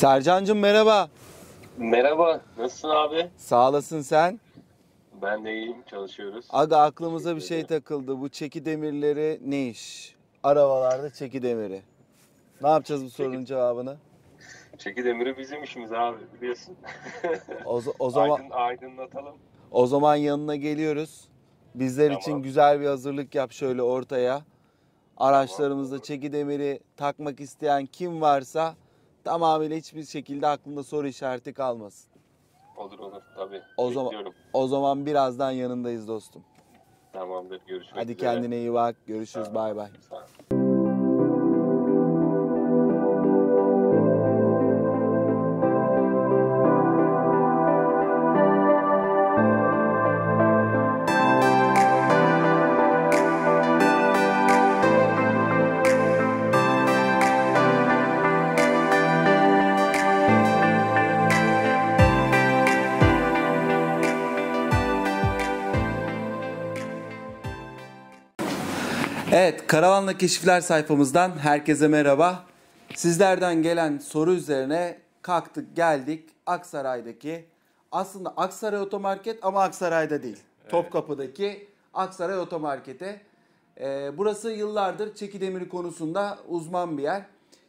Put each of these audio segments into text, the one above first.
Sercan'cığım merhaba. merhaba. Nasılsın abi? Sağ olasın sen. Ben de iyiyim, çalışıyoruz. Aga aklımıza bir şey takıldı. Bu çeki demirleri ne iş? Arabalarda çeki demiri. Ne yapacağız bu sorunun cevabını? Çeki demiri bizim işimiz abi, biliyorsun. O, z- o zaman Aydın, aydınlatalım. o zaman yanına geliyoruz. Bizler Tamam. için güzel bir hazırlık yap şöyle ortaya. Araçlarımızda çeki demiri takmak isteyen kim varsa tamamıyla hiçbir şekilde aklında soru işareti kalmasın. Olur olur, tabii. O zaman o zaman birazdan yanındayız dostum. Tamamdır, görüşmek Hadi üzere. kendine iyi bak. Görüşürüz. Bay bay. Sağ ol. Karavanla Keşifler sayfamızdan herkese merhaba. Sizlerden gelen soru üzerine kalktık geldik Aksaray'daki aslında Aksaray Otomarket ama Aksaray'da değil. Topkapı'daki Aksaray Otomarket'e. Ee, burası yıllardır çeki demiri konusunda uzman bir yer.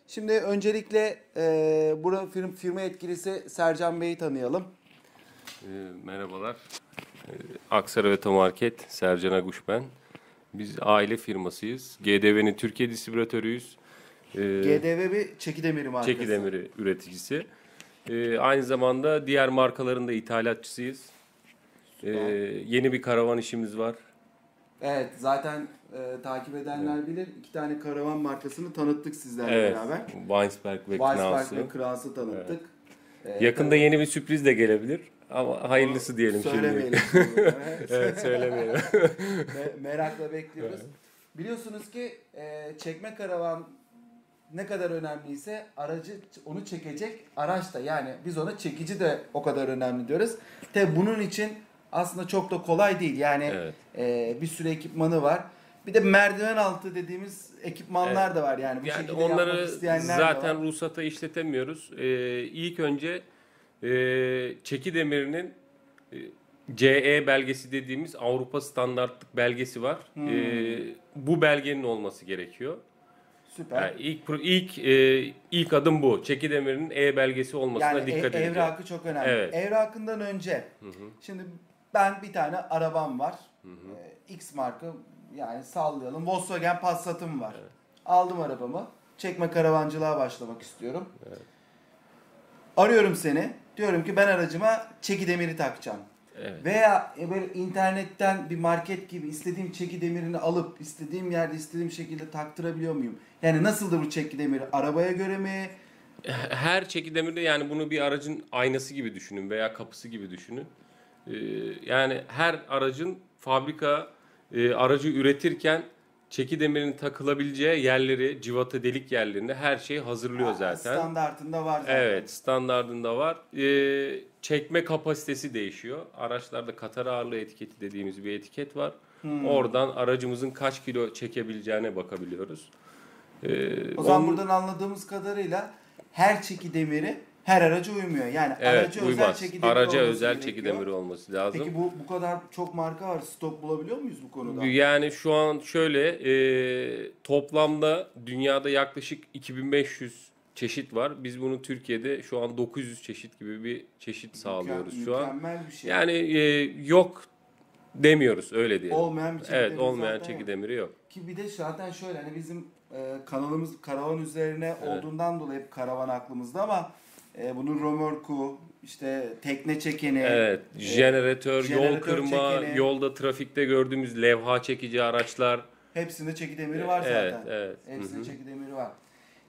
Şimdi öncelikle e, buranın firma, firma yetkilisi Sercan Bey'i tanıyalım. Ee, merhabalar. Ee, Aksaray Otomarket, Sercan Aguş ben. Biz aile firmasıyız. GDV'nin Türkiye distribütörüyüz. Ee, GDV bir çeki demiri markası. Çeki demiri üreticisi. Ee, aynı zamanda diğer markaların da ithalatçısıyız. Ee, yeni bir karavan işimiz var. Evet zaten e, takip edenler bilir. İki tane karavan markasını tanıttık sizlerle Evet. beraber. Weinsberg ve Weissberg Knaus'u. ve Krans'ı tanıttık. Ee, Yakında yeni bir sürpriz de gelebilir. Ama hayırlısı diyelim şimdi. Söylemeyelim. şimdi. Evet söylemeyelim. Me- Merakla bekliyoruz. Biliyorsunuz ki e, çekme karavan ne kadar önemliyse aracı onu çekecek araç da yani biz ona çekici de o kadar önemli diyoruz. Tabi bunun için aslında çok da kolay değil. Yani Evet. e, bir sürü ekipmanı var. Bir de merdiven altı dediğimiz ekipmanlar Evet. da var yani bu Yani onları zaten ruhsata işletemiyoruz. Ee, ilk önce e, çeki demirinin e, CE belgesi dediğimiz Avrupa standartlık belgesi var. Hmm. Ee, bu belgenin olması gerekiyor. Süper. Yani ilk ilk e, ilk adım bu. Çeki demirinin E belgesi olmasına Yani dikkat ev, edeceğiz. evrakı çok önemli. Evet. Evrakından önce şimdi ben bir tane arabam var. Ee, X marka yani sallayalım. Volkswagen Passat'ım var. Aldım arabamı. Çekme karavancılığa başlamak istiyorum. Arıyorum seni. Diyorum ki ben aracıma çeki demiri takacağım. Evet. Veya e, böyle internetten bir market gibi istediğim çeki demirini alıp istediğim yerde istediğim şekilde taktırabiliyor muyum? Yani nasıldır bu çeki demiri? Arabaya göre mi? Her çeki demirde yani bunu bir aracın aynası gibi düşünün veya kapısı gibi düşünün. Ee, yani her aracın fabrika e, aracı üretirken çeki demirinin takılabileceği yerleri, civata delik yerlerini her şeyi hazırlıyor zaten. Standartında var zaten. Evet, standardında var. Ee, çekme kapasitesi değişiyor. Araçlarda Katar ağırlığı etiketi dediğimiz bir etiket var. Hmm. Oradan aracımızın kaç kilo çekebileceğine bakabiliyoruz. Ee, O zaman onun- buradan anladığımız kadarıyla her çeki demiri her araca uymuyor. Yani evet, araca özel uymaz. çeki demiri Araca olması özel gerekiyor. çeki demiri olması lazım. Peki bu bu kadar çok marka var. Stok bulabiliyor muyuz bu konuda? Yani şu an şöyle e, toplamda dünyada yaklaşık 2500 çeşit var. Biz bunu Türkiye'de şu an 900 çeşit gibi bir çeşit sağlıyoruz Mükemmel- şu an. Mükemmel bir şey. Yani e, yok demiyoruz öyle diyelim. olmayan bir Evet olmayan zaten çeki yok. yok. Ki bir de zaten şöyle hani bizim e, kanalımız karavan üzerine Evet. olduğundan dolayı hep karavan aklımızda ama e, bunun römorku, işte tekne çekeni, Evet, jeneratör, yol jeneratör kırma, çekeni. yolda trafikte gördüğümüz levha çekici araçlar. hepsinde çeki demiri var Evet, zaten. evet. Hepsinde Hı hı. çeki demiri var.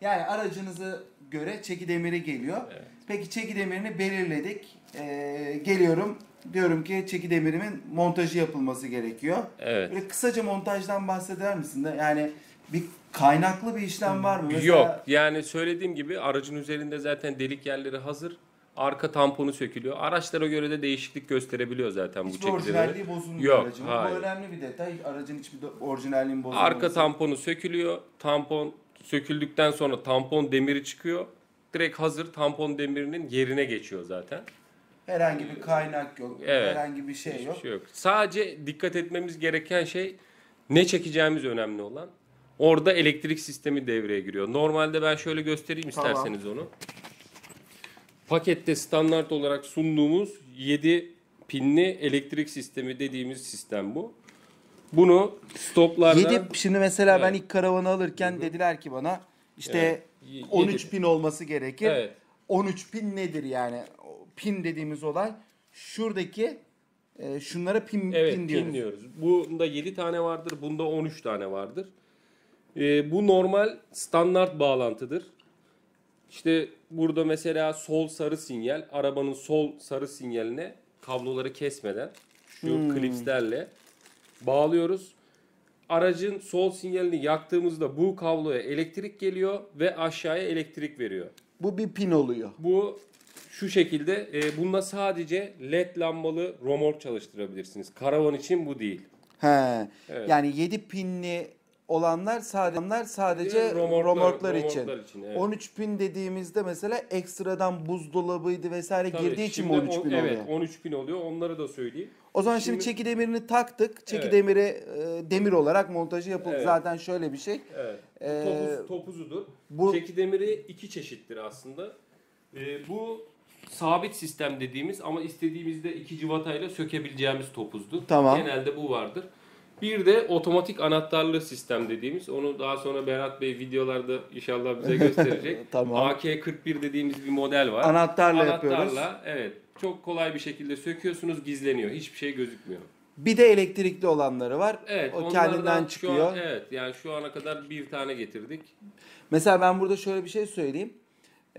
Yani aracınızı göre çeki demiri geliyor. Evet. Peki çeki demirini belirledik. Ee, geliyorum diyorum ki çeki demirimin montajı yapılması gerekiyor. Evet. Böyle kısaca montajdan bahseder misin de? Yani bir kaynaklı bir işlem var mı? Mesela- Yok yani söylediğim gibi aracın üzerinde zaten delik yerleri hazır. Arka tamponu sökülüyor. Araçlara göre de değişiklik gösterebiliyor zaten bu Hiçbir çekileri. orijinalliği bozulmuyor Yok, aracın. hayır. Bu önemli bir detay. Aracın hiçbir orijinalliğin bozulmaması. Arka tamponu sökülüyor. Tampon söküldükten sonra tampon demiri çıkıyor. direkt hazır tampon demirinin yerine geçiyor zaten. Herhangi bir kaynak yok. Evet. Herhangi bir şey Hiçbir yok. şey yok. Sadece dikkat etmemiz gereken şey ne çekeceğimiz önemli olan. Orada elektrik sistemi devreye giriyor. Normalde ben şöyle göstereyim Tamam. isterseniz onu. Pakette standart olarak sunduğumuz 7 pinli elektrik sistemi dediğimiz sistem bu. Bunu stoplarla 7 şimdi mesela ben Evet. ilk karavanı alırken dediler ki bana işte Evet, y- 13 yedi. pin olması gerekir. Evet. 13 pin nedir yani? O Pin dediğimiz olay şuradaki e, şunlara pin, Evet pin pin diyoruz. diyoruz. Bunda 7 tane vardır. Bunda 13 tane vardır. Ee, bu normal standart bağlantıdır. İşte burada mesela sol sarı sinyal arabanın sol sarı sinyaline kabloları kesmeden şu Hmm. klipslerle bağlıyoruz. Aracın sol sinyalini yaktığımızda bu kabloya elektrik geliyor ve aşağıya elektrik veriyor. Bu bir pin oluyor. Bu şu şekilde e, bunda sadece led lambalı romork çalıştırabilirsiniz. Karavan için bu değil. He. Evet. Yani 7 pinli olanlar sadece sadece Romorklar- romorklar, için. romorklar için, evet. 13 pin dediğimizde mesela ekstradan buzdolabıydı vesaire Tabii, girdiği için mi şimdi 13 o- pin evet, oluyor? 13 bin oluyor. Onları da söyleyeyim. O zaman şimdi, Şimdi- çeki demirini taktık. Çeki Evet. demiri e, demir olarak montajı yapıldı. Evet. Zaten şöyle bir şey. Evet. Ee, Topuz, topuzudur. bu- Çeki demiri iki çeşittir aslında. Ee, bu sabit sistem dediğimiz ama istediğimizde iki civatayla sökebileceğimiz topuzdur. Tamam. Genelde bu vardır. Bir de otomatik anahtarlı sistem dediğimiz. Onu daha sonra Berat Bey videolarda inşallah bize gösterecek. Tamam. AK-41 dediğimiz bir model var. Anahtarla yapıyoruz. Anahtarla evet. Çok kolay bir şekilde söküyorsunuz gizleniyor. Hiçbir şey gözükmüyor. Bir de elektrikli olanları var. Evet, o onlardan kendinden şu çıkıyor. an- evet, yani şu ana kadar bir tane getirdik. Mesela ben burada şöyle bir şey söyleyeyim.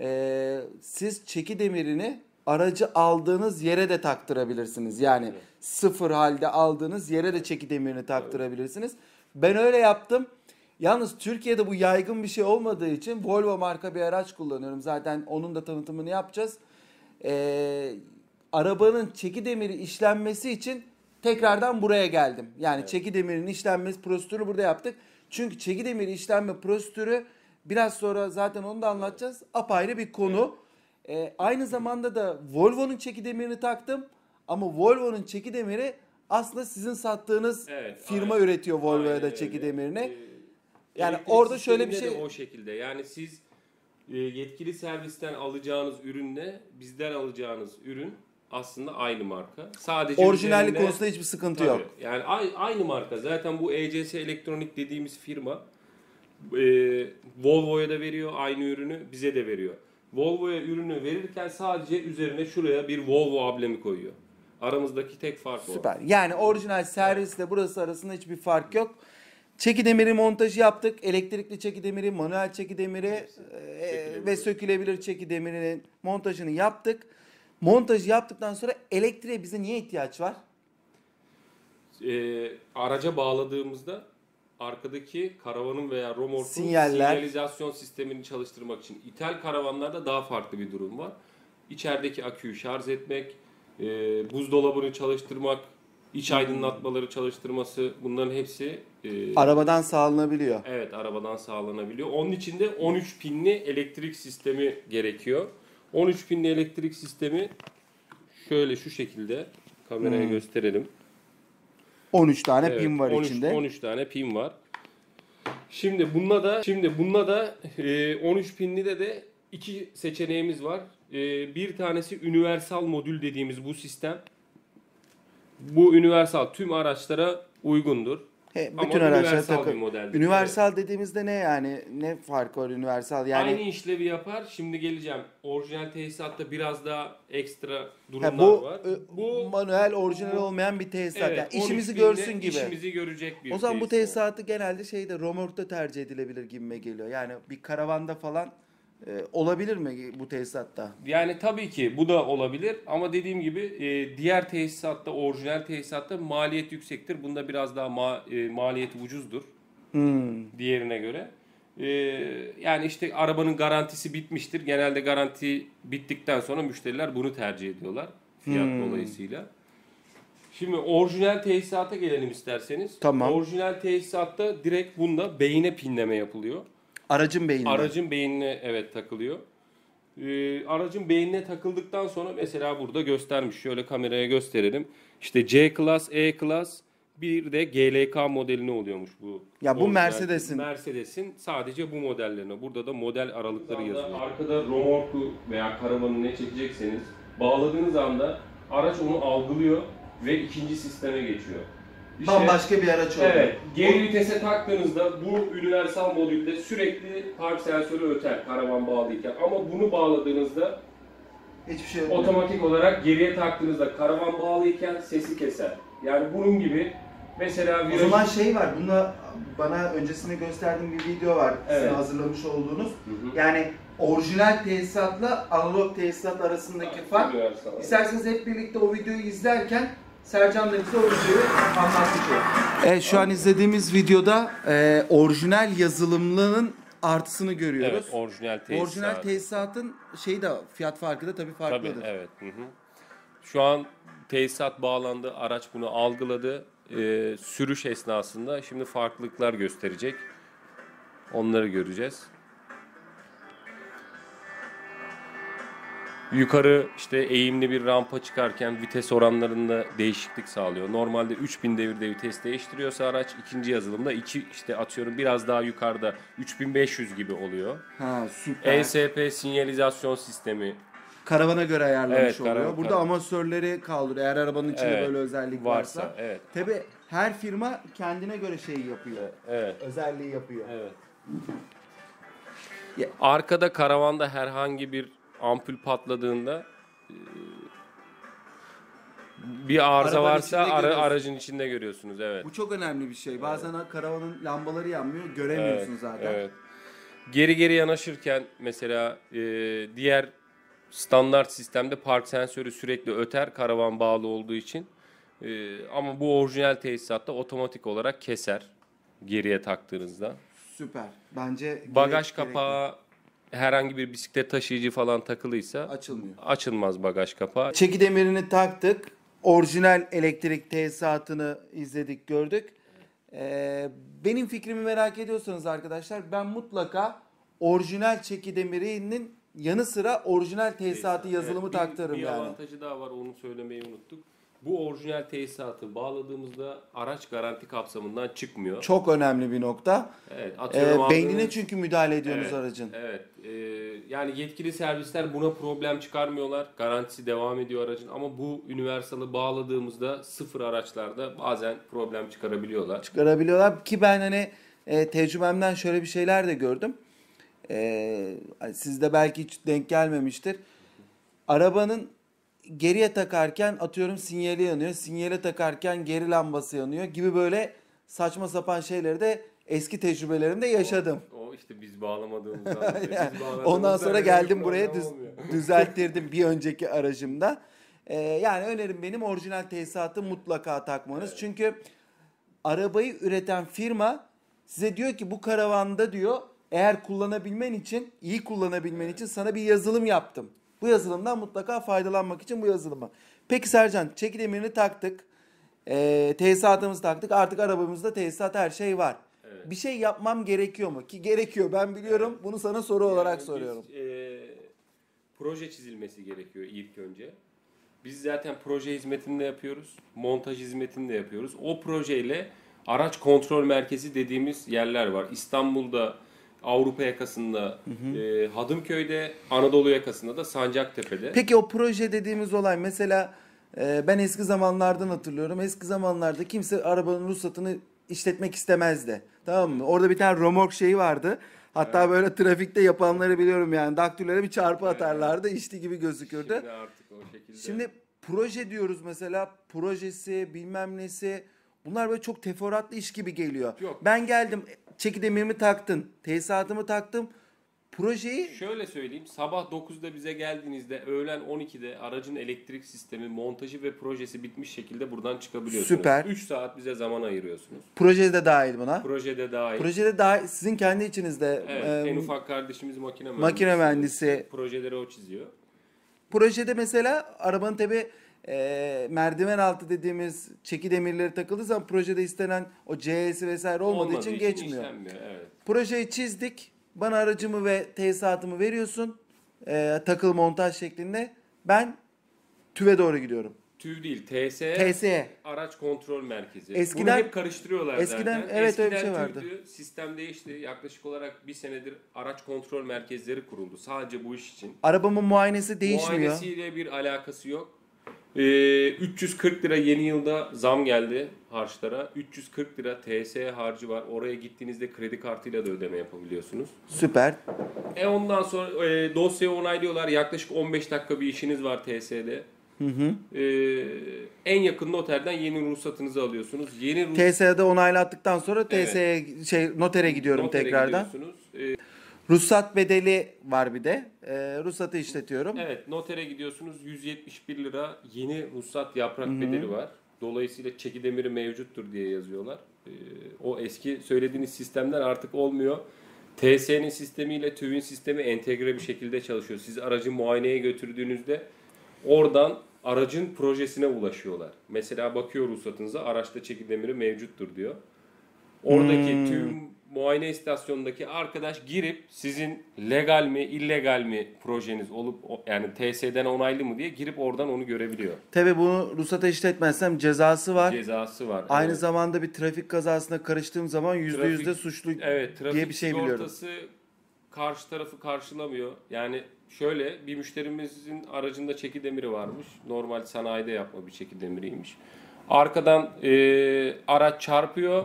Ee, siz çeki demirini aracı aldığınız yere de taktırabilirsiniz. Yani sıfır halde aldığınız yere de çeki demirini taktırabilirsiniz. Ben öyle yaptım. Yalnız Türkiye'de bu yaygın bir şey olmadığı için Volvo marka bir araç kullanıyorum. Zaten onun da tanıtımını yapacağız. Ee, arabanın çeki demiri işlenmesi için tekrardan buraya geldim. Yani çeki demirinin işlenmesi prosedürü burada yaptık. Çünkü çeki demiri işlenme prosedürü biraz sonra zaten onu da anlatacağız. Apayrı bir konu. Ee, aynı zamanda da Volvo'nun çeki demirini taktım. Ama Volvo'nun çeki demiri aslında sizin sattığınız Evet, firma aynen. üretiyor Volvo'ya da çeki öyle. demirini. Ee, Yani orada şöyle bir şey- o şekilde. Yani siz e, yetkili servisten alacağınız ürünle bizden alacağınız ürün aslında aynı marka. Sadece Orijinallik üzerinde- konusunda hiçbir sıkıntı Tabii. yok. Yani ay- aynı marka. Zaten bu ECS Elektronik dediğimiz firma e, Volvo'ya da veriyor aynı ürünü, bize de veriyor. Volvo'ya ürünü verirken sadece üzerine şuraya bir Volvo ablemi koyuyor. Aramızdaki tek fark o. Süper. Yani orijinal servisle burası arasında hiçbir fark yok. Çeki demiri montajı yaptık. Elektrikli çeki demiri, manuel çeki demiri e, Sökülebilir. ve sökülebilir çeki demirinin montajını yaptık. Montajı yaptıktan sonra elektriğe bize niye ihtiyaç var? e, araca bağladığımızda arkadaki karavanın veya romorkun Sinyaller. sinyalizasyon sistemini çalıştırmak için. İthal karavanlarda daha farklı bir durum var. İçerideki aküyü şarj etmek, e, buzdolabını çalıştırmak, iç Hmm. aydınlatmaları çalıştırması bunların hepsi e, Arabadan sağlanabiliyor. evet arabadan sağlanabiliyor. Onun için de 13 pinli elektrik sistemi gerekiyor. 13 pinli elektrik sistemi şöyle şu şekilde kameraya Hmm. gösterelim. 13 tane Evet, pin var 13, içinde. 13 tane pin var. Şimdi bununla da şimdi bununla da e, 13 pinli de de iki seçeneğimiz var. E, bir tanesi universal modül dediğimiz bu sistem. Bu universal tüm araçlara uygundur. He, Ama bütün araçlara universal takı. bir modeldir. Universal dediğimizde ne yani? Ne fark var universal? Yani Aynı işlevi yapar. Şimdi geleceğim. Orijinal tesisatta biraz daha ekstra durumlar Ha, bu var. e, bu manuel orijinal bu- olmayan bir tesisat. evet, Yani 13 işimizi görsün gibi. İşimizi görecek bir O zaman bu tesis tesisatı genelde şeyde romorkta tercih edilebilir gibime geliyor. Yani bir karavanda falan e, olabilir mi bu tesisatta? Yani tabii ki bu da olabilir ama dediğim gibi e, diğer tesisatta, orijinal tesisatta maliyet yüksektir. Bunda biraz daha ma- e, maliyeti ucuzdur Hmm. diğerine göre. E, yani işte arabanın garantisi bitmiştir. Genelde garanti bittikten sonra müşteriler bunu tercih ediyorlar fiyat Hmm. dolayısıyla. Şimdi orijinal tesisata gelelim isterseniz. Tamam. Orijinal tesisatta direkt bunda beyine pinleme yapılıyor. Aracın beyni. Aracın beynine evet takılıyor. e, aracın beynine takıldıktan sonra mesela burada göstermiş. Şöyle kameraya gösterelim. İşte C Class, E Class bir de GLK modeline oluyormuş bu. Ya bu Mercedes'in. Mercedes'in sadece bu modellerine. Burada da model aralıkları yazıyor. Arkada romorku veya karavanı ne çekecekseniz bağladığınız anda araç onu algılıyor ve ikinci sisteme geçiyor. İşte- Bambaşka bir araç oldu. Evet. Geri vitese taktığınızda bu universal modülde sürekli park sensörü öter karavan bağlıyken. Ama bunu bağladığınızda Hiçbir şey yok. otomatik olarak geriye taktığınızda karavan bağlıyken sesi keser. Yani bunun gibi mesela O viraj... zaman şey var, bunda bana öncesinde gösterdiğim bir video var. Sizin Evet. hazırlamış olduğunuz. Hı hı. Yani orijinal tesisatla analog tesisat arasındaki fark. Universal. İsterseniz hep birlikte o videoyu izlerken Sercan da bize o videoyu olur. Evet şu an izlediğimiz videoda e, orijinal yazılımlının artısını görüyoruz. Evet, orijinal tesisat. orijinal tesisatın şeyi de fiyat farkı da tabii Tabii, farklıdır. evet. Hı hı. Şu an tesisat bağlandı, araç bunu algıladı. Ee, sürüş esnasında şimdi farklılıklar gösterecek. Onları göreceğiz. Yukarı işte eğimli bir rampa çıkarken vites oranlarında değişiklik sağlıyor. Normalde 3000 devirde vites değiştiriyorsa araç ikinci yazılımda iki işte atıyorum biraz daha yukarıda 3500 gibi oluyor. Ha süper. ESP sinyalizasyon sistemi Karavana göre ayarlamış Evet, oluyor. karavan- Burada karavan. amasörleri kaldırıyor. Eğer arabanın içinde Evet, böyle özellik varsa. varsa evet. Tabii her firma kendine göre şeyi yapıyor. Evet. Özelliği yapıyor. Evet. Ya- Arkada karavanda herhangi bir ampul patladığında e, bir arıza Arabanın varsa içinde ara- görüyorsun. aracın içinde görüyorsunuz. Evet. Bu çok önemli bir şey. Bazen karavanın lambaları yanmıyor, göremiyorsun Evet, zaten. Evet. Geri geri yanaşırken mesela e, diğer standart sistemde park sensörü sürekli öter karavan bağlı olduğu için. E, ama bu orijinal tesisatta otomatik olarak keser geriye taktığınızda. Süper. Bence Bagaj gerek- kapağı herhangi bir bisiklet taşıyıcı falan takılıysa açılmıyor. açılmaz bagaj kapağı. Çeki demirini taktık. Orijinal elektrik tesisatını izledik, gördük. Ee, benim fikrimi merak ediyorsanız arkadaşlar ben mutlaka orijinal çeki demirinin yanı sıra orijinal tesisatı yazılımı Evet, bir- taktırırım bir yani. avantajı daha var onu söylemeyi unuttuk. Bu orijinal tesisatı bağladığımızda araç garanti kapsamından çıkmıyor. Çok önemli bir nokta. Evet, Ee, atıyorum beynine aldığınız- çünkü müdahale ediyorsunuz Evet, aracın. Evet. e, yani yetkili servisler buna problem çıkarmıyorlar. Garantisi devam ediyor aracın ama bu universalı bağladığımızda sıfır araçlarda bazen problem çıkarabiliyorlar. çıkarabiliyorlar ki ben hani e, tecrübemden şöyle bir şeyler de gördüm. E, hani sizde belki hiç denk gelmemiştir. Arabanın geriye takarken atıyorum sinyali yanıyor. Sinyale takarken geri lambası yanıyor gibi böyle saçma sapan şeyleri de eski tecrübelerimde yaşadım. O işte biz bağlamadığımızdan. dolayı. Biz Ondan sonra geldim buraya düz, düzelttirdim bir önceki aracımda. Ee, yani önerim benim orijinal tesisatı mutlaka takmanız. Çünkü arabayı üreten firma size diyor ki bu karavanda diyor eğer kullanabilmen için, iyi kullanabilmen için sana bir yazılım yaptım. Bu yazılımdan mutlaka faydalanmak için bu yazılımı. Peki Sercan, çeki demirini taktık. Ee, tesisatımızı taktık. Artık arabamızda tesisat her şey var. Evet. Bir şey yapmam gerekiyor mu? Ki gerekiyor. Ben biliyorum. Bunu sana soru olarak Yani biz, soruyorum. e, proje çizilmesi gerekiyor ilk önce. Biz zaten proje hizmetini de yapıyoruz. Montaj hizmetini de yapıyoruz. O projeyle araç kontrol merkezi dediğimiz yerler var. İstanbul'da Avrupa yakasında e, Hadımköy'de, Anadolu yakasında da Sancaktepe'de. Peki o proje dediğimiz olay mesela e, ben eski zamanlardan hatırlıyorum. Eski zamanlarda kimse arabanın ruhsatını işletmek istemezdi. Tamam mı? Orada bir tane romork şeyi vardı. Hatta böyle trafikte yapanları biliyorum yani. Daktülere bir çarpı atarlardı. İşti gibi gözükürdü. Şimdi artık o şekilde. Şimdi proje diyoruz mesela. Projesi bilmem nesi. Bunlar böyle çok teferruatlı iş gibi geliyor. Yok. Ben geldim çeki demirimi taktın. Tesisatımı taktım. Projeyi Şöyle söyleyeyim. Sabah 9'da bize geldiğinizde öğlen 12'de aracın elektrik sistemi, montajı ve projesi bitmiş şekilde buradan çıkabiliyorsunuz. Süper. 3 saat bize zaman ayırıyorsunuz. projede de dahil buna. Projede dahil. Projede daha sizin kendi içinizde Evet, e, en ufak kardeşimiz makine mühendisi. makine mühendisi. Projeleri o çiziyor. projede mesela arabanın tabi e, merdiven altı dediğimiz çeki demirleri takıldığı zaman projede istenen o CS'i vesaire olmadığı Olmadığı için geçmiyor. Evet. Projeyi çizdik. Bana aracımı ve tesisatımı veriyorsun. e, takıl montaj şeklinde. Ben TÜV'e doğru gidiyorum. TÜV değil, TSE. TSE. Araç kontrol merkezi. Eskiden- Bunu hep karıştırıyorlar eskiden, zaten. evet, öyle bir Eskiden şey vardı. TÜV'dü, sistem değişti. Yaklaşık olarak bir senedir araç kontrol merkezleri kuruldu. Sadece bu iş için. Arabamın muayenesi değişmiyor. Muayenesiyle bir alakası yok. Ee, 340 lira yeni yılda zam geldi harçlara. 340 lira TSE harcı var. Oraya gittiğinizde kredi kartıyla da ödeme yapabiliyorsunuz. Süper. E ondan sonra e, dosyayı onaylıyorlar. Yaklaşık 15 dakika bir işiniz var TSE'de. Hı hı. Ee, en yakın noterden yeni ruhsatınızı alıyorsunuz. Yeni ruh TSE'de onaylattıktan sonra Evet. TSE'ye şey notere gidiyorum notere tekrardan. gidiyorsunuz. Ee, Ruhsat bedeli var bir de. Ee, ruhsatı işletiyorum. evet notere gidiyorsunuz. 171 lira yeni ruhsat yaprak bedeli var. Dolayısıyla çeki demiri mevcuttur diye yazıyorlar. Ee, o eski söylediğiniz sistemler artık olmuyor. TS'nin sistemiyle TÜV'ün sistemi entegre bir şekilde çalışıyor. Siz aracı muayeneye götürdüğünüzde oradan aracın projesine ulaşıyorlar. Mesela bakıyor ruhsatınıza araçta çeki demiri mevcuttur diyor. Oradaki Hmm. tüm muayene istasyonundaki arkadaş girip sizin legal mi illegal mi projeniz olup yani TS'den onaylı mı diye girip oradan onu görebiliyor. Tabii bunu ruhsata işletmezsem cezası var. Cezası var. Aynı evet. zamanda bir trafik kazasına karıştığım zaman yüzde yüzde suçlu Evet, trafik diye bir şey biliyorum. sigortası karşı tarafı karşılamıyor. Yani şöyle bir müşterimizin aracında çeki demiri varmış. Normal sanayide yapma bir çeki demiriymiş. Arkadan e, araç çarpıyor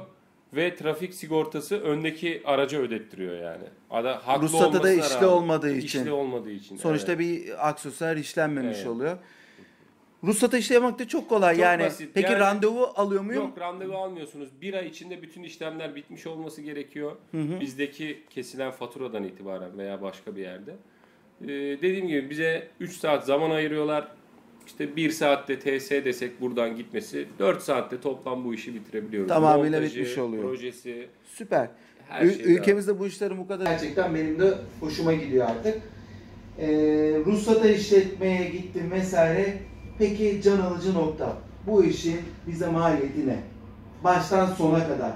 ve trafik sigortası öndeki araca ödettiriyor yani. Ada haklı Ruhsata da işli rağmen. olmadığı için. İşli olmadığı için. Sonuçta evet. bir aksesuar işlenmemiş Evet. oluyor. Ruhsata işlemek de çok kolay Çok yani. basit. Peki Yani- randevu alıyor muyum? Yok randevu almıyorsunuz. Bir ay içinde bütün işlemler bitmiş olması gerekiyor. Bizdeki kesilen faturadan itibaren veya başka bir yerde. Ee, dediğim gibi bize 3 saat zaman ayırıyorlar. İşte 1 saatte TS desek buradan gitmesi 4 saatte toplam bu işi bitirebiliyoruz. Tamamıyla Montajı, bitmiş oluyor. Projesi Süper. her Ül- şey ülkemizde bu işlerin bu kadar gerçekten benim de hoşuma gidiyor artık. Ee, ruhsata işletmeye gittim vesaire. Peki can alıcı nokta. Bu işin bize maliyeti ne? Baştan sona kadar.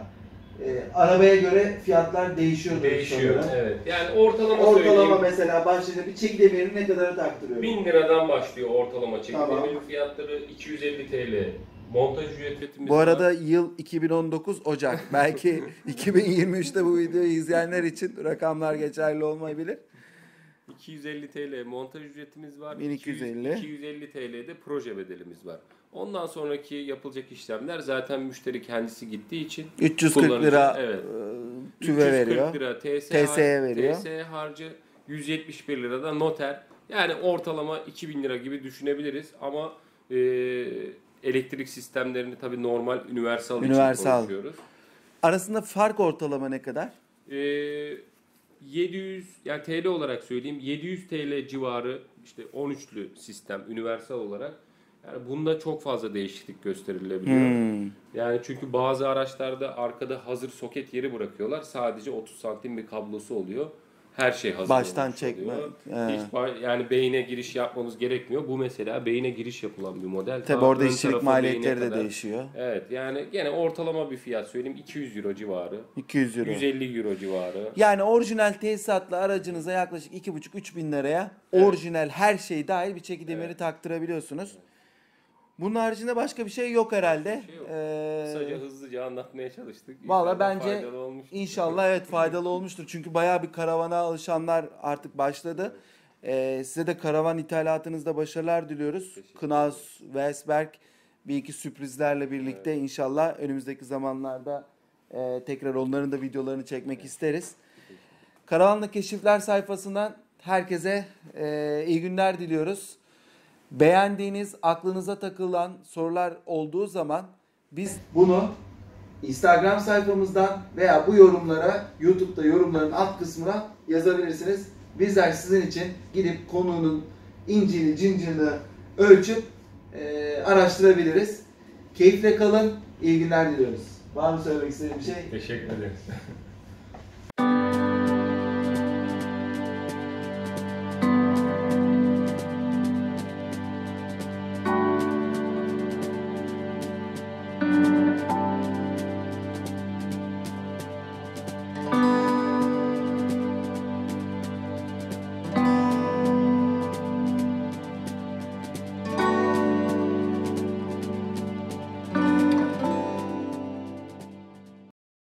Ee, arabaya göre fiyatlar değişiyor. değişiyor. Evet. Yani ortalama, Ortalama söyleyeyim. mesela başlayınca bir çek demirini ne kadara taktırıyor? 1000 liradan başlıyor ortalama çekim. Tamam. Fiyatları 250 TL. Montaj ücretimiz Bu var. arada yıl 2019 Ocak. Belki 2023'te bu videoyu izleyenler için rakamlar geçerli olmayabilir. 250 TL montaj ücretimiz var. 1250. 250 TL'de proje bedelimiz var. Ondan sonraki yapılacak işlemler zaten müşteri kendisi gittiği için 340 kullanıcı- lira evet. e, tüve 340 veriyor. lira TS TS'ye veriyor. TS harcı 171 lira da noter. Yani ortalama 2000 lira gibi düşünebiliriz ama e, elektrik sistemlerini tabii normal universal, Universal. için konuşuyoruz. Arasında fark ortalama ne kadar? Ee, 700 yani TL olarak söyleyeyim 700 TL civarı işte 13'lü sistem universal olarak yani bunda çok fazla değişiklik gösterilebiliyor. Hmm. Yani çünkü bazı araçlarda arkada hazır soket yeri bırakıyorlar. Sadece 30 santim bir kablosu oluyor. Her şey hazır Baştan çekme. He. Hiç ba- yani beyine giriş yapmamız gerekmiyor. Bu mesela beyine giriş yapılan bir model. Tabi Ta orada işçilik maliyetleri de kadar. değişiyor. Evet yani gene ortalama bir fiyat söyleyeyim 200 euro civarı. 200 euro. 150 euro civarı. Yani orijinal tesisatlı aracınıza yaklaşık 2,5-3 bin liraya Evet. orijinal her şey dahil bir çeki demiri Evet. taktırabiliyorsunuz. Bunun haricinde başka bir şey yok herhalde. Bir şey yok. Ee, Kısaca hızlıca anlatmaya çalıştık. Valla İnşallah bence faydalı olmuştur. İnşallah evet faydalı olmuştur. Çünkü bayağı bir karavana alışanlar artık başladı. Ee, size de karavan ithalatınızda başarılar diliyoruz. Teşekkür Knaus, Westberg bir iki sürprizlerle birlikte inşallah önümüzdeki zamanlarda e, tekrar onların da videolarını çekmek isteriz. Karavanla Keşifler sayfasından herkese e, iyi günler diliyoruz. Beğendiğiniz, aklınıza takılan sorular olduğu zaman biz bunu Instagram sayfamızdan veya bu yorumlara YouTube'da yorumların alt kısmına yazabilirsiniz. Bizler sizin için gidip konunun incini cincini ölçüp e, araştırabiliriz. Keyifle kalın, iyi günler diliyoruz. Var mı söylemek istediğin bir şey? Teşekkür ederiz.